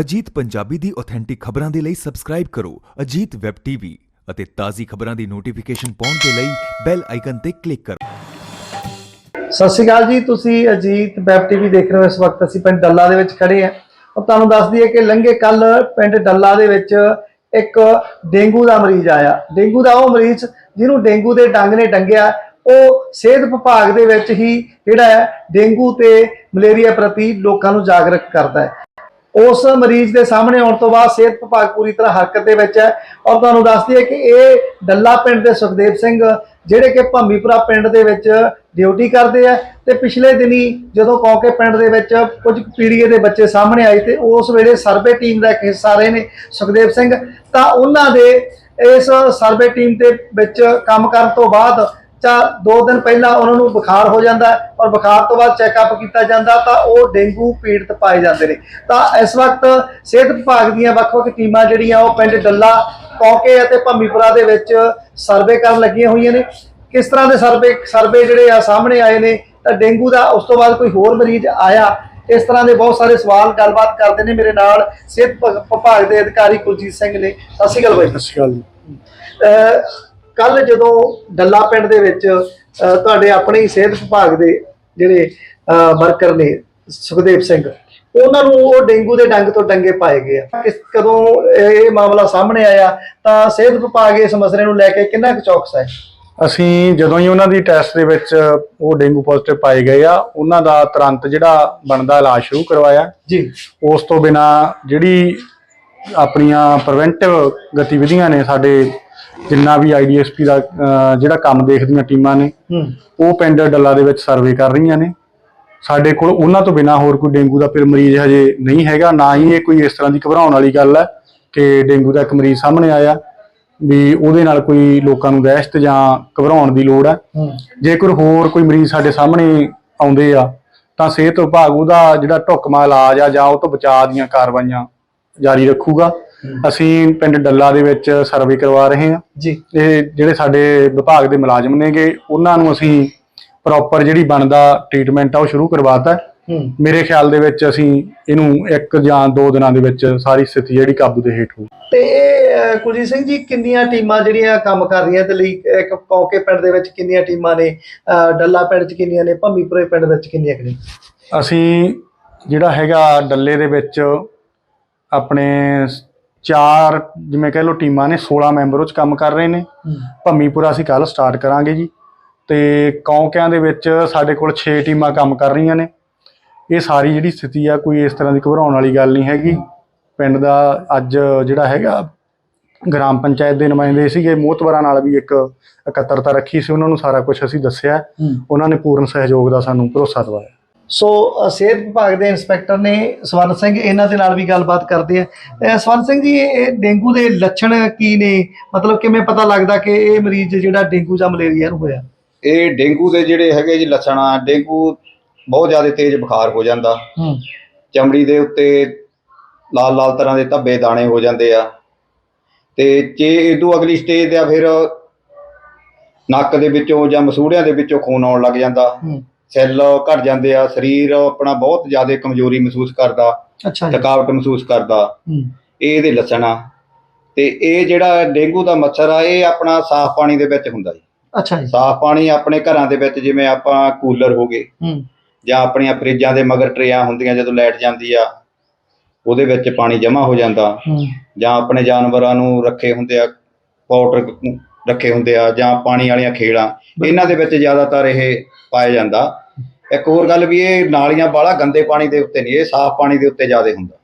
ਅਜੀਤ ਪੰਜਾਬੀ ਦੀ authentic ਖਬਰਾਂ ਦੇ ਲਈ ਸਬਸਕ੍ਰਾਈਬ ਕਰੋ, ਅਜੀਤ ਵੈਬ ਟੀਵੀ ਅਤੇ ਤਾਜ਼ੀ ਖਬਰਾਂ ਦੀ ਨੋਟੀਫਿਕੇਸ਼ਨ ਪਾਉਣ ਦੇ ਲਈ ਬੈਲ ਆਈਕਨ ਤੇ ਕਲਿੱਕ ਕਰੋ। ਸਤਿ ਸ਼੍ਰੀ ਅਕਾਲ ਜੀ, ਤੁਸੀਂ ਅਜੀਤ ਵੈਬ ਟੀਵੀ ਦੇਖ ਰਹੇ ਹੋ ਇਸ ਵਕਤ, ਅਸੀਂ ਪਿੰਡ ਡੱਲਾ ਦੇ ਵਿੱਚ ਖੜੇ ਹਾਂ। ਔਰ ਤੁਹਾਨੂੰ ਦੱਸ ਦਈਏ ਕਿ ਲੰਘੇ ਕੱਲ ਪਿੰਡ ਡੱਲਾ ਦੇ ਵਿੱਚ ਇੱਕ ਡੇਂਗੂ ਦਾ ਮਰੀਜ਼ ਆਇਆ। ਡੇਂਗੂ ਦਾ ਉਹ ਮਰੀਜ਼ ਜਿਹਨੂੰ ਡੇਂਗੂ ਦੇ ਡੰਗ ਨੇ ਡੰਗਿਆ, ਉਹ ਸਿਹਤ ਵਿਭਾਗ ਦੇ ਵਿੱਚ ਹੀ ਜਿਹੜਾ ਹੈ, ਡੇਂਗੂ ਤੇ ਮਲੇਰੀਆ ਪ੍ਰਤੀ ਲੋਕਾਂ ਨੂੰ ਜਾਗਰੂਕ ਕਰਦਾ ਹੈ। ਉਸ ਮਰੀਜ਼ ਦੇ ਸਾਹਮਣੇ ਆਉਣ ਤੋਂ ਬਾਅਦ ਸਿਹਤ ਵਿਭਾਗ ਪੂਰੀ ਤਰ੍ਹਾਂ ਹਰਕਤ ਦੇ ਵਿੱਚ ਹੈ। ਔਰ ਤੁਹਾਨੂੰ ਦੱਸਦੀ ਹੈ ਕਿ ਇਹ ਡੱਲਾ ਪਿੰਡ ਦੇ ਸੁਖਦੇਵ ਸਿੰਘ, ਜਿਹੜੇ ਕਿ ਭੰਮੀਪੁਰਾ ਪਿੰਡ ਦੇ ਵਿੱਚ ਡਿਊਟੀ ਕਰਦੇ ਆ ਤੇ ਪਿਛਲੇ ਦਿਨੀ ਜਦੋਂ ਕੌਕੇ ਪਿੰਡ ਦੇ ਵਿੱਚ ਕੁਝ ਪੀੜੀਏ ਦੇ ਬੱਚੇ ਸਾਹਮਣੇ ਆਏ ਤੇ ਉਸ ਵੇਲੇ ਸਰਵੇ ਟੀਮ ਦਾ ਇੱਕ ਹਿੱਸਾ ਰਹੇ ਨੇ ਸੁਖਦੇਵ ਸਿੰਘ। ਤਾਂ ਉਹਨਾਂ ਦੇ ਇਸ ਸਰਵੇ ਟੀਮ ਦੇ ਵਿੱਚ ਕੰਮ ਕਰਨ ਤੋਂ ਬਾਅਦ ਚਾ ਦੋ ਦਿਨ ਪਹਿਲਾਂ ਉਹਨਾਂ ਨੂੰ ਬੁਖਾਰ ਹੋ ਜਾਂਦਾ ਔਰ ਬੁਖਾਰ ਤੋਂ ਬਾਅਦ ਚੈੱਕਅਪ ਕੀਤਾ ਜਾਂਦਾ ਤਾਂ ਉਹ ਡੇਂਗੂ ਪੀੜਤ ਪਾਏ ਜਾਂਦੇ ਨੇ। ਤਾਂ ਇਸ ਵਕਤ ਸਿਹਤ ਵਿਭਾਗ ਦੀਆਂ ਵੱਖ-ਵੱਖ ਟੀਮਾਂ ਜਿਹੜੀਆਂ ਉਹ ਪਿੰਡ ਡੱਲਾ ਕੌਕੇ ਅਤੇ ਭੰਮੀਪੁਰਾ ਦੇ ਵਿੱਚ ਸਰਵੇ ਕਰਨ ਲੱਗੀਆਂ ਹੋਈਆਂ ਨੇ। ਕਿਸ ਤਰ੍ਹਾਂ ਦੇ ਸਰਵੇ ਸਰਵੇ ਜਿਹੜੇ ਆ ਸਾਹਮਣੇ ਆਏ ਨੇ ਤਾਂ ਡੇਂਗੂ ਦਾ ਉਸ ਤੋਂ ਬਾਅਦ ਕੋਈ ਹੋਰ ਮਰੀਜ਼ ਆਇਆ ਇਸ ਤਰ੍ਹਾਂ ਦੇ ਬਹੁਤ ਸਾਰੇ ਸਵਾਲ ਗੱਲਬਾਤ ਕਰਦੇ ਨੇ ਮੇਰੇ ਨਾਲ ਸਿਹਤ ਵਿਭ- ਵਿਭਾਗ ਦੇ ਅਧਿਕਾਰੀ ਕੁਲਜੀਤ ਸਿੰਘ ਨੇ। ਸਤਿ ਸ਼੍ਰੀ ਅਕਾਲ ਬਾਈ। ਸਤਿ ਸ਼੍ਰੀ ਅਕਾਲ ਜੀ। ਕੱਲ ਜਦੋਂ ਡੱਲਾ ਪਿੰਡ ਦੇ ਵਿੱਚ ਤੁਹਾਡੇ ਆਪਣੇ ਹੀ ਸਿਹਤ ਵਿਭਾਗ ਦੇ ਜਿਹੜੇ ਵਰਕਰ ਨੇ ਸੁਖਦੇਵ ਸਿੰਘ ਉਹਨਾਂ ਨੂੰ ਉਹ ਡੇਂਗੂ ਦੇ ਡੰਗ ਤੋਂ ਡੰਗੇ ਪਾਏ ਗਏ ਆ। ਕਿਸ ਕਦੋਂ ਇਹ ਮਾਮਲਾ ਸਾਹਮਣੇ ਆਇਆ ਤਾਂ ਸਿਹਤ ਵਿਭਾਗ ਇਸ ਮਸਲੇ ਨੂੰ ਲੈ ਕੇ ਕਿੰਨਾ ਕੁ ਚੌਕਸ ਹੈ? ਅਸੀਂ ਜਦੋਂ ਹੀ ਉਹਨਾਂ ਦੀ ਟੈਸਟ ਦੇ ਵਿੱਚ ਉਹ ਡੇਂਗੂ ਪੋਜ਼ਿਟਿਵ ਪਾਏ ਗਏ ਆ ਉਹਨਾਂ ਦਾ ਤੁਰੰਤ ਜਿਹੜਾ ਬਣਦਾ ਇਲਾਜ ਸ਼ੁਰੂ ਕਰਵਾਇਆ। ਜੀ। ਉਸ ਤੋਂ ਬਿਨਾ ਜਿਹੜੀ ਆਪਣੀਆਂ ਪ੍ਰੀਵੈਂਟਿਵ ਗਤੀਵਿਧੀਆਂ ਨੇ ਸਾਡੇ ਜਿੰਨਾ ਵੀ ਆਈਡੀਐਸਪੀ ਦਾ ਅਹ, ਜਿਹੜਾ ਕੰਮ ਦੇਖਦੀਆਂ ਟੀਮਾਂ ਨੇ ਉਹ ਪਿੰਡ ਡੱਲਾ ਦੇ ਵਿੱਚ ਸਰਵੇ ਕਰ ਰਹੀਆਂ ਨੇ। ਸਾਡੇ ਕੋਲ ਉਹਨਾਂ ਤੋਂ ਬਿਨਾ ਹੋਰ ਕੋਈ ਡੇਂਗੂ ਦਾ ਫਿਰ ਮਰੀਜ਼ ਹਜੇ ਨਹੀਂ ਹੈਗਾ ਨਾ ਹੀ ਇਹ ਕੋਈ ਇਸ ਤਰ੍ਹਾਂ ਦੀ ਘਬਰਾਉਣ ਵਾਲੀ ਗੱਲ ਹੈ ਕਿ ਡੇਂਗੂ ਦਾ ਇੱਕ ਮਰੀਜ਼ ਸਾਹਮਣੇ ਆਇਆ ਵੀ ਉਹਦੇ ਨਾਲ ਕੋਈ ਲੋਕਾਂ ਨੂੰ ਦਹਿਸ਼ਤ ਜਾਂ ਘਬਰਾਉਣ ਦੀ ਲੋੜ ਹੈ। ਹੂੰ। ਜੇਕਰ ਹੋਰ ਕੋਈ ਮਰੀਜ਼ ਸਾਡੇ ਸਾਹਮਣੇ ਆਉਂਦੇ ਆ ਤਾਂ ਸਿਹਤ ਵਿਭਾਗ ਉਹਦਾ ਜਿਹੜਾ ਢੁਕਮਾ ਇਲਾਜ ਆ ਜਾਂ ਉਹ ਤੋਂ ਬਚਾਅ ਦੀਆਂ ਕਾਰਵਾਈਆਂ ਜਾਰੀ ਰੱਖੂਗਾ। ਅਸੀਂ ਪਿੰਡ ਡੱਲਾ ਦੇ ਵਿੱਚ ਸਰਵੇ ਕਰਵਾ ਰਹੇ ਹਾਂ। ਜੀ। ਇਹ ਜਿਹੜੇ ਸਾਡੇ ਵਿਭਾਗ ਦੇ ਮੁਲਾਜ਼ਮ ਨੇਗੇ ਉਹਨਾਂ ਨੂੰ ਅਸੀਂ ਪ੍ਰੋਪਰ ਜਿਹੜੀ ਬਣਦਾ ਟ੍ਰੀਟਮੈਂਟ ਆ ਉਹ ਸ਼ੁਰੂ ਕਰਵਾਤਾ। ਹੈ। ਹੂੰ ਮੇਰੇ ਖਿਆਲ ਦੇ ਵਿੱਚ ਅਸੀਂ ਇਹਨੂੰ ਇੱਕ ਜਾਂ ਦੋ ਦਿਨਾਂ ਦੇ ਵਿੱਚ ਸਾਰੀ ਸਥਿਤੀ ਜਿਹੜੀ ਕਾਬੂ ਦੇ ਹੇਠ ਹੋਊ। ਤੇ ਕੁਲਜੀਤ ਸਿੰਘ ਜੀ ਕਿੰਨੀਆਂ ਟੀਮਾਂ ਜਿਹੜੀਆਂ ਕੰਮ ਕਰ ਰਹੀਆਂ ਤੇ ਲਈ ਇੱਕ ਕੌਕੇ ਪਿੰਡ ਦੇ ਵਿੱਚ ਕਿੰਨੀਆਂ ਟੀਮਾਂ ਨੇ? ਡੱਲਾ ਪਿੰਡ 'ਚ ਕਿੰਨੀਆਂ ਨੇ? ਭੰਮੀਪੁਰੇ ਪਿੰਡ ਵਿੱਚ ਕਿੰਨੀਆਂ ਨੇ? ਅਸੀਂ ਜਿਹੜਾ ਹੈਗਾ ਡੱਲੇ ਦੇ ਵਿੱਚ ਆਪਣੇ ਚਾਰ ਜਿਵੇਂ ਕਹਿ ਲਓ ਟੀਮਾਂ ਨੇ 16 ਮੈਂਬਰ ਉਹ 'ਚ ਕੰਮ ਕਰ ਰਹੇ ਨੇ। ਭੰਮੀਪੁਰਾ ਅਸੀਂ ਕੱਲ ਸਟਾਰਟ ਕਰਾਂਗੇ ਜੀ। ਤੇ ਕੌਂਕਿਆਂ ਦੇ ਵਿੱਚ ਸਾਡੇ ਕੋਲ 6 ਟੀਮਾਂ ਕੰਮ ਕਰ ਰਹੀਆਂ ਨੇ। ਇਹ ਸਾਰੀ ਜਿਹੜੀ ਸਥਿਤੀ ਆ ਕੋਈ ਇਸ ਤਰ੍ਹਾਂ ਦੀ ਘਬਰਾਉਣ ਵਾਲੀ ਗੱਲ ਨਹੀਂ ਹੈਗੀ। ਪਿੰਡ ਦਾ ਅੱਜ ਜਿਹੜਾ ਹੈਗਾ ਗ੍ਰਾਮ ਪੰਚਾਇਤ ਦੇ ਨੁਮਾਇੰਦੇ ਸੀਗੇ ਮੋਹਤਵਰਾਂ ਨਾਲ ਵੀ ਇੱਕ ਇਕੱਤਰਤਾ ਰੱਖੀ ਸੀ। ਉਹਨਾਂ ਨੂੰ ਸਾਰਾ ਕੁਝ ਅਸੀਂ ਦੱਸਿਆ। ਉਹਨਾਂ ਨੇ ਪੂਰਨ ਸਹਿਯੋਗ ਦਾ ਸਾਨੂੰ ਭਰੋਸਾ ਦਿਵਾਇਆ। ਸੋ ਸਿਹਤ ਵਿਭਾਗ ਦੇ ਇੰਸਪੈਕਟਰ ਨੇ ਸਵਰਨ ਸਿੰਘ ਇਹਨਾਂ ਦੇ ਨਾਲ ਵੀ ਗੱਲਬਾਤ ਕਰਦੇ ਆ। ਸਵਰਨ ਸਿੰਘ ਜੀ ਇਹ ਡੇਂਗੂ ਦੇ ਲੱਛਣ ਕੀ ਨੇ? ਮਤਲਬ ਕਿਵੇਂ ਪਤਾ ਲੱਗਦਾ ਕਿ ਇਹ ਮਰੀਜ਼ ਜਿਹੜਾ ਡੇਂਗੂ ਜਾਂ ਮਲੇਰੀਆ ਨੂੰ ਹੋਇਆ? ਇਹ ਡੇਂਗੂ ਦੇ ਜਿਹੜੇ ਹੈਗੇ ਜੀ ਲੱਛਣ ਆ ਡੇਂਗੂ ਬਹੁਤ ਜ਼ਿਆਦਾ ਤੇਜ਼ ਬੁਖਾਰ ਹੋ ਜਾਂਦਾ। ਹੂੰ। ਚਮੜੀ ਦੇ ਉੱਤੇ ਲਾਲ ਲਾਲ ਤਰ੍ਹਾਂ ਦੇ ਧੱਬੇ ਦਾਣੇ ਹੋ ਜਾਂਦੇ ਆ। ਤੇ ਜੇ ਇਦੋਂ ਅਗਲੀ ਸਟੇਜ ਤੇ ਆ ਫਿਰ ਨੱਕ ਦੇ ਵਿੱਚੋਂ ਜਾਂ ਮਸੂੜਿਆਂ ਦੇ ਵਿੱਚੋਂ ਖੂਨ ਆਉਣ ਲੱਗ ਜਾਂਦਾ। ਹੂੰ। ਸੈੱਲ ਘਟ ਜਾਂਦੇ ਆ ਸਰੀਰ ਆਪਣਾ ਬਹੁਤ ਜ਼ਿਆਦਾ ਕਮਜ਼ੋਰੀ ਮਹਿਸੂਸ ਕਰਦਾ ਅੱਛਾ ਜੀ। ਥਕਾਵਟ ਮਹਿਸੂਸ ਕਰਦਾ। ਹੂੰ। ਇਹ ਇਹਦੇ ਲੱਛਣ ਆ। ਤੇ ਇਹ ਜਿਹੜਾ ਡੇਂਗੂ ਦਾ ਮੱਛਰ ਆ ਇਹ ਆਪਣਾ ਸਾਫ਼ ਪਾਣੀ ਦੇ ਵਿੱਚ ਹੁੰਦਾ ਜੀ। ਅੱਛਾ ਜੀ। ਸਾਫ਼ ਪਾਣੀ ਆਪਣੇ ਘਰਾਂ ਦੇ ਵਿੱਚ ਜਿਵੇਂ ਆਪਾਂ ਕੂਲਰ ਹੋ ਗਏ ਹੂੰ। ਜਾਂ ਆਪਣੀਆਂ ਫਰਿੱਜਾਂ ਦੇ ਮਗਰ ਟਰੇਆਂ ਹੁੰਦੀਆਂ ਜਦੋਂ ਲਾਈਟ ਜਾਂਦੀ ਆ ਉਹਦੇ ਵਿੱਚ ਪਾਣੀ ਜਮ੍ਹਾਂ ਹੋ ਜਾਂਦਾ। ਹੂੰ। ਜਾਂ ਆਪਣੇ ਜਾਨਵਰਾਂ ਨੂੰ ਰੱਖੇ ਹੁੰਦੇ ਆ ਪਾਊਡਰ ਰੱਖੇ ਹੁੰਦੇ ਆ ਜਾਂ ਪਾਣੀ ਵਾਲੀਆਂ ਖੇਲਾਂ ਇਹਨਾਂ ਦੇ ਵਿੱਚ ਜ਼ਿਆਦਾਤਰ ਇਹ ਪਾਇਆ ਜਾਂਦਾ। ਇੱਕ ਹੋਰ ਗੱਲ ਵੀ ਇਹ ਨਾਲੀਆਂ ਬਾਲਾ ਗੰਦੇ ਪਾਣੀ ਦੇ ਉੱਤੇ ਨਹੀਂ ਇਹ ਸਾਫ਼ ਪਾਣੀ ਦੇ ਉੱਤੇ ਜ਼ਿਆਦਾ ਹੁੰਦਾ।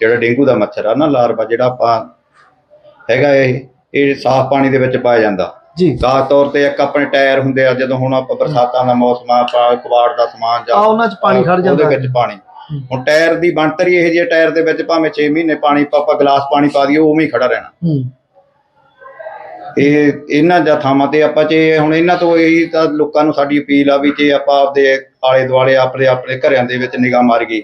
ਜਿਹੜਾ ਡੇਂਗੂ ਦਾ ਮੱਛਰ ਆ ਨਾ ਲਾਰਵਾ ਜਿਹੜਾ ਆਪਾਂ ਹੈਗਾ ਇਹ ਇਹ ਸਾਫ਼ ਪਾਣੀ ਦੇ ਵਿੱਚ ਪਾਇਆ ਜਾਂਦਾ। ਜੀ। ਖਾਸ ਤੌਰ ਤੇ ਇੱਕ ਆਪਣੇ ਟਾਇਰ ਹੁੰਦੇ ਆ ਜਦੋਂ ਹੁਣ ਆਪਾਂ ਬਰਸਾਤਾਂ ਦਾ ਮੌਸਮ ਆ ਆਪਾਂ ਕਬਾੜ ਦਾ ਸਮਾਨ ਆ ਉਹਨਾਂ 'ਚ ਪਾਣੀ ਖੜ ਜਾਂਦਾ। ਉਹਦੇ ਵਿੱਚ ਪਾਣੀ। ਹੁਣ ਟਾਇਰ ਦੀ ਬਣਤਰ ਇਹ ਜਿਹੇ ਟਾਇਰ ਦੇ ਵਿੱਚ ਭਾਵੇਂ 6 ਮਹੀਨੇ ਪਾਣੀ ਆਪਾਂ ਗਲਾਸ ਪਾਣੀ ਪਾ ਦਈਏ ਉਹ ਉਵੇਂ ਹੀ ਖੜਾ ਰਹਿਣਾ। ਹੂੰ। ਇਹ ਇਹਨਾਂ ਜਾਂ ਥਾਵਾਂ ਤੇ ਆਪਾਂ ਜੇ ਹੁਣ ਇਹਨਾਂ ਤੋਂ ਇਹੀ ਤਾਂ ਲੋਕਾਂ ਨੂੰ ਸਾਡੀ ਅਪੀਲ ਆ ਵੀ ਜੇ ਆਪਾਂ ਆਪਦੇ ਆਲੇ ਦੁਆਲੇ ਆਪਣੇ ਆਪਣੇ ਘਰਿਆਂ ਦੇ ਵਿੱਚ ਨਿਗਾਹ ਮਾਰੀਏ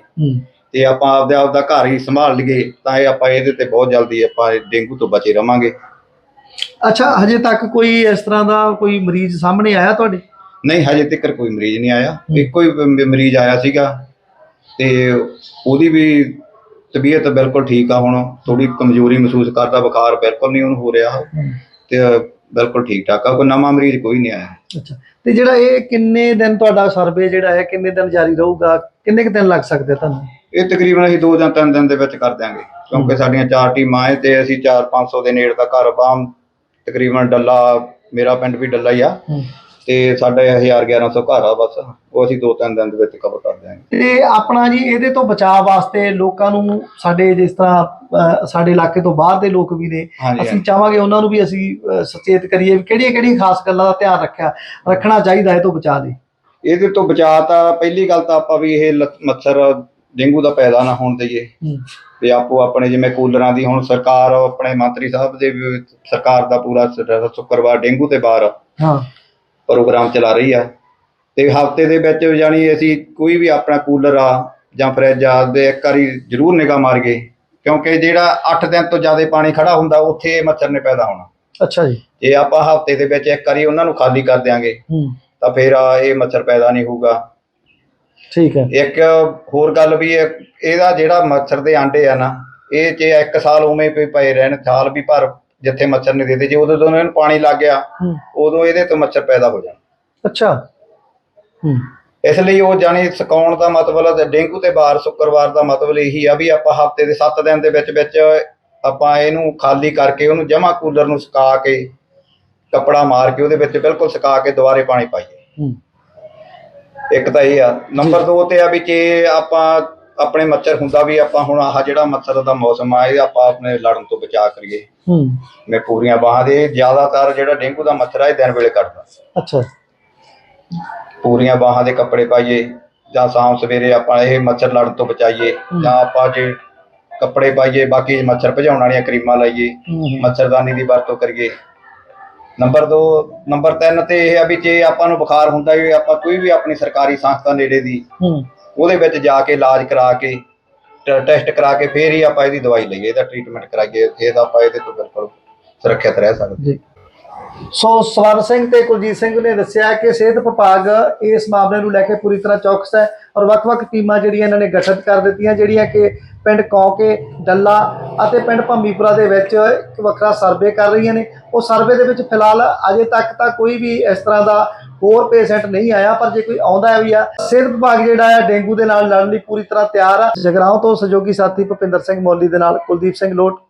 ਤੇ ਆਪਾਂ ਆਪਦੇ ਆਪ ਦਾ ਘਰ ਹੀ ਸੰਭਾਲ ਲਈਏ ਤਾਂ ਇਹ ਆਪਾਂ ਇਹਦੇ ਤੇ ਬਹੁਤ ਜਲਦੀ ਆਪਾਂ ਡੇਂਗੂ ਤੋਂ ਬਚੇ ਰਵਾਂਗੇ। ਅੱਛਾ ਹਜੇ ਤੱਕ ਕੋਈ ਇਸ ਤਰ੍ਹਾਂ ਦਾ ਕੋਈ ਮਰੀਜ਼ ਸਾਹਮਣੇ ਆਇਆ ਤੁਹਾਡੇ? ਨਹੀਂ ਹਜੇ ਤੱਕ ਕੋਈ ਮਰੀਜ਼ ਨਹੀਂ ਆਇਆ। ਇੱਕੋ ਹੀ ਮਰੀਜ਼ ਆਇਆ ਸੀਗਾ ਤੇ ਉਹਦੀ ਵੀ ਤਬੀਅਤ ਬਿਲਕੁਲ ਠੀਕ ਆ ਹੁਣ ਥੋੜੀ ਕਮਜ਼ੋਰੀ ਮਹਿਸੂਸ ਕਰਦਾ ਬੁਖਾਰ ਬਿਲਕੁਲ ਨਹੀਂ ਉਹਨੂੰ ਹੋ ਰਿਹਾ। ਤੇ ਬਿਲਕੁਲ ਠੀਕ ਠਾਕ ਆ ਕੋਈ ਨਵਾਂ ਮਰੀਜ਼ ਕੋਈ ਨਹੀਂ ਆਇਆ। ਅੱਛਾ ਤੇ ਜਿਹੜਾ ਇਹ ਕਿੰਨੇ ਦਿਨ ਤੁਹਾਡਾ ਸਰਵੇ ਜਿਹੜਾ ਹੈ ਕਿੰਨੇ ਦਿਨ ਜਾਰੀ ਰਹੂਗਾ ਕਿੰਨੇ ਕੁ ਦਿਨ ਲੱਗ ਸਕਦੇ ਆ ਤੁਹਾਨੂੰ? ਇਹ ਤਕਰੀਬਨ ਅਸੀਂ 2 ਜਾਂ 3 ਦਿਨ ਦੇ ਵਿੱਚ ਕਰ ਦਿਆਂਗੇ ਕਿਉਂਕਿ ਸਾਡੀਆਂ ਚਾਰ ਟੀਮਾਂ ਐ ਤੇ ਅਸੀਂ 4-500 ਦੇ ਨੇੜੇ ਦਾ ਘਰ ਬਾਮ ਤਕਰੀਬਨ ਡੱਲਾ ਮੇਰਾ ਪਿੰਡ ਵੀ ਡੱਲਾ ਹੀ ਆ। ਤੇ ਸਾਡੇ 1000-1100 ਘਰ ਆ ਬਸ। ਉਹ ਅਸੀਂ 2-3 ਦਿਨ ਦੇ ਵਿੱਚ ਕਵਰ ਕਰ ਦਿਆਂਗੇ। ਤੇ ਆਪਣਾ ਜੀ ਇਹਦੇ ਤੋਂ ਬਚਾਅ ਵਾਸਤੇ ਲੋਕਾਂ ਨੂੰ ਸਾਡੇ ਜਿਸ ਤਰ੍ਹਾਂ ਸਾਡੇ ਇਲਾਕੇ ਤੋਂ ਬਾਹਰ ਦੇ ਲੋਕ ਵੀ ਨੇ। ਹਾਂਜੀ ਅਸੀਂ ਚਾਹਾਂਗੇ ਉਹਨਾਂ ਨੂੰ ਵੀ ਅਸੀਂ ਸੁਚੇਤ ਕਰੀਏ ਵੀ ਕਿਹੜੀਆਂ ਕਿਹੜੀਆਂ ਖਾਸ ਗੱਲਾਂ ਦਾ ਧਿਆਨ ਰੱਖਿਆ ਰੱਖਣਾ ਚਾਹੀਦਾ ਇਹ ਤੋਂ ਬਚਾਅ ਲਈ। ਇਹਦੇ ਤੋਂ ਬਚਾਅ ਤਾਂ ਪਹਿਲੀ ਗੱਲ ਤਾਂ ਆਪਾਂ ਵੀ ਇਹ ਮੱਛਰ ਡੇਂਗੂ ਦਾ ਪੈਦਾ ਨਾ ਹੋਣ ਦੇਈਏ। ਤੇ ਆਪੋ ਆਪਣੇ ਜਿਵੇਂ ਕੂਲਰਾਂ ਦੀ ਹੁਣ ਸਰਕਾਰ ਆਪਣੇ ਮੰਤਰੀ ਸਾਹਿਬ ਦੇ ਵੀ ਸਰਕਾਰ ਦਾ ਪੂਰਾ ਸ- ਸ਼ੁੱਕਰਵਾਰ ਡੇਂਗੂ ਤੇ ਬਾਹਰ। ਹਾਂ। ਪ੍ਰੋਗਰਾਮ ਚਲਾ ਰਹੀ ਆ। ਤੇ ਹਫ਼ਤੇ ਦੇ ਵਿੱਚ ਜਾਣੀ ਅਸੀਂ ਕੋਈ ਵੀ ਆਪਣਾ ਕੂਲਰ ਆ ਜਾਂ ਫਰਿੱਜ ਆ ਦੇ ਇੱਕ ਵਾਰੀ ਜ਼ਰੂਰ ਨਿਗਾਹ ਮਾਰੀਏ ਕਿਉਂਕਿ ਜਿਹੜਾ 8 ਦਿਨ ਤੋਂ ਜ਼ਿਆਦਾ ਪਾਣੀ ਖੜਾ ਹੁੰਦਾ ਉੱਥੇ ਮੱਛਰ ਨੇ ਪੈਦਾ ਹੋਣਾ। ਅੱਛਾ ਜੀ। ਜੇ ਆਪਾਂ ਹਫ਼ਤੇ ਦੇ ਵਿੱਚ ਇੱਕ ਵਾਰੀ ਉਹਨਾਂ ਨੂੰ ਖਾਲੀ ਕਰ ਦਿਆਂਗੇ ਹੂੰ। ਤਾਂ ਫਿਰ ਇਹ ਮੱਛਰ ਪੈਦਾ ਨਹੀਂ ਹੋਊਗਾ। ਠੀਕ ਹੈ। ਇੱਕ ਹੋਰ ਗੱਲ ਵੀ ਇਹ ਇਹਦਾ ਜਿਹੜਾ ਮੱਛਰ ਦੇ ਆਂਡੇ ਆ ਨਾ ਇਹ ਜੇ ਇੱਕ ਸਾਲ ਉਵੇਂ ਪਏ ਪਏ ਰਹਿਣ ਸਾਲ ਵੀ ਭਰ ਜਿੱਥੇ ਮੱਛਰ ਨਹੀਂ ਦੇਦੇ ਜੇ ਉਦੋਂ ਤੋਂ ਇਹਨੂੰ ਪਾਣੀ ਲੱਗ ਗਿਆ ਹੂੰ। ਉਦੋਂ ਇਹਦੇ ਤੋਂ ਮੱਛਰ ਪੈਦਾ ਹੋ ਜਾਣ। ਅੱਛਾ। ਹੂੰ। ਇਸ ਲਈ ਉਹ ਜਾਣੀ ਸੁਕਾਉਣ ਦਾ ਮਤਲਬ ਹੈ ਡੇਂਗੂ ਤੇ ਬਾਰ ਸ਼ੁੱਕਰਵਾਰ ਦਾ ਮਤਲਬ ਇਹੀ ਆ ਵੀ ਆਪਾਂ ਹਫ਼ਤੇ ਦੇ 7 ਦਿਨ ਦੇ ਵਿੱਚ ਵਿੱਚ ਆਪਾਂ ਇਹਨੂੰ ਖਾਲੀ ਕਰਕੇ ਉਹਨੂੰ ਜਮਾ ਕੂਲਰ ਨੂੰ ਸੁਕਾ ਕੇ ਕੱਪੜਾ ਮਾਰ ਕੇ ਉਹਦੇ ਵਿੱਚ ਬਿਲਕੁਲ ਸੁਕਾ ਕੇ ਦੁਬਾਰੇ ਪਾਣੀ ਪਾਈਏ। ਹੂੰ। ਇੱਕ ਤਾਂ ਇਹ ਆ। ਨੰਬਰ 2 ਤੇ ਆ ਵੀ ਜੇ ਆਪਾਂ ਆਪਣੇ ਮੱਛਰ ਹੁੰਦਾ ਵੀ ਆਪਾਂ ਹੁਣ ਆਹ ਜਿਹੜਾ ਮੱਛਰ ਦਾ ਮੌਸਮ ਆ ਇਹ ਆਪਾਂ ਆਪਣੇ ਲੜਨ ਤੋਂ ਬਚਾ ਕਰੀਏ। ਹੂੰ। ਮੈਂ ਪੂਰੀਆਂ ਬਾਹਾਂ ਦੇ ਜ਼ਿਆਦਾਤਰ ਜਿਹੜਾ ਡੇਂਗੂ ਦਾ ਮੱਛਰ ਆ ਇਹ ਦਿਨ ਵੇਲੇ ਕੱਟਦਾ। ਅੱਛਾ। ਪੂਰੀਆਂ ਬਾਹਾਂ ਦੇ ਕੱਪੜੇ ਪਾਈਏ ਜਾਂ ਸ਼ਾਮ ਸਵੇਰੇ ਆਪਾਂ ਇਹ ਮੱਛਰ ਲੜਨ ਤੋਂ ਬਚਾਈਏ ਜਾਂ ਆਪਾਂ ਜੇ ਕੱਪੜੇ ਪਾਈਏ ਬਾਕੀ ਮੱਛਰ ਭਜਾਉਣ ਵਾਲੀਆਂ ਕਰੀਮਾਂ ਲਾਈਏ ਹੂੰ। ਮੱਛਰਦਾਨੀ ਦੀ ਵਰਤੋਂ ਕਰੀਏ। ਨੰਬਰ 2 ਨੰਬਰ 3 ਤੇ ਇਹ ਆ ਵੀ ਜੇ ਆਪਾਂ ਨੂੰ ਬੁਖਾਰ ਹੁੰਦਾ ਵੀ ਆਪਾਂ ਕੋਈ ਵੀ ਆਪਣੀ ਸਰਕਾਰੀ ਸੰਸਥਾ ਨੇੜੇ ਦੀ ਹੂੰ। ਉਹਦੇ ਵਿੱਚ ਜਾ ਕੇ ਇਲਾਜ ਕਰਾ ਕੇ, ਟ- ਟੈਸਟ ਕਰਾ ਕੇ ਫੇਰ ਹੀ ਆਪਾਂ ਇਹਦੀ ਦਵਾਈ ਲਈਏ, ਇਹਦਾ ਟ੍ਰੀਟਮੈਂਟ ਕਰਾਈਏ, ਫੇਰ ਆਪਾਂ ਇਹਦੇ ਤੋਂ ਬਿਲਕੁਲ ਸੁਰੱਖਿਅਤ ਰਹਿ ਸਕਦੇ ਸੋ ਸਵਰਨ ਸਿੰਘ ਤੇ ਕੁਲਜੀਤ ਸਿੰਘ ਨੇ ਦੱਸਿਆ ਕਿ ਸਿਹਤ ਵਿਭਾਗ ਇਸ ਮਾਮਲੇ ਨੂੰ ਲੈ ਕੇ ਪੂਰੀ ਤਰ੍ਹਾਂ ਚੌਕਸ ਹੈ ਔਰ ਵੱਖ-ਵੱਖ ਟੀਮਾਂ ਜਿਹੜੀਆਂ ਇਹਨਾਂ ਨੇ ਗਠਿਤ ਕਰ ਦਿੱਤੀਆਂ, ਜਿਹੜੀਆਂ ਕਿ ਪਿੰਡ ਕੌਕੇ, ਡੱਲਾ ਅਤੇ ਪਿੰਡ ਭੰਮੀਪੁਰਾ ਦੇ ਵਿੱਚ ਇੱਕ ਵੱਖਰਾ ਸਰਵੇ ਕਰ ਰਹੀਆਂ ਨੇ। ਉਹ ਸਰਵੇ ਦੇ ਵਿੱਚ ਫਿਲਹਾਲ ਅਜੇ ਤੱਕ ਤਾਂ ਕੋਈ ਵੀ ਇਸ ਤਰ੍ਹਾਂ ਦਾ ਹੋਰ ਪੇਸ਼ੈਂਟ ਨਹੀਂ ਆਇਆ, ਪਰ ਜੇ ਕੋਈ ਆਉਂਦਾ ਵੀ ਆ, ਸਿਹਤ ਵਿਭਾਗ ਜਿਹੜਾ ਹੈ ਡੇਂਗੂ ਦੇ ਨਾਲ ਲੜਨ ਲਈ ਪੂਰੀ ਤਰ੍ਹਾਂ ਤਿਆਰ ਆ। ਜਗਰਾਉਂ ਤੋਂ ਸਹਿਯੋਗੀ ਸਾਥੀ ਭੁਪਿੰਦਰ ਸਿੰਘ ਮੌਲੀ ਦੇ ਨਾਲ ਕੁਲਦੀਪ ਸਿੰਘ ਲੋਟ।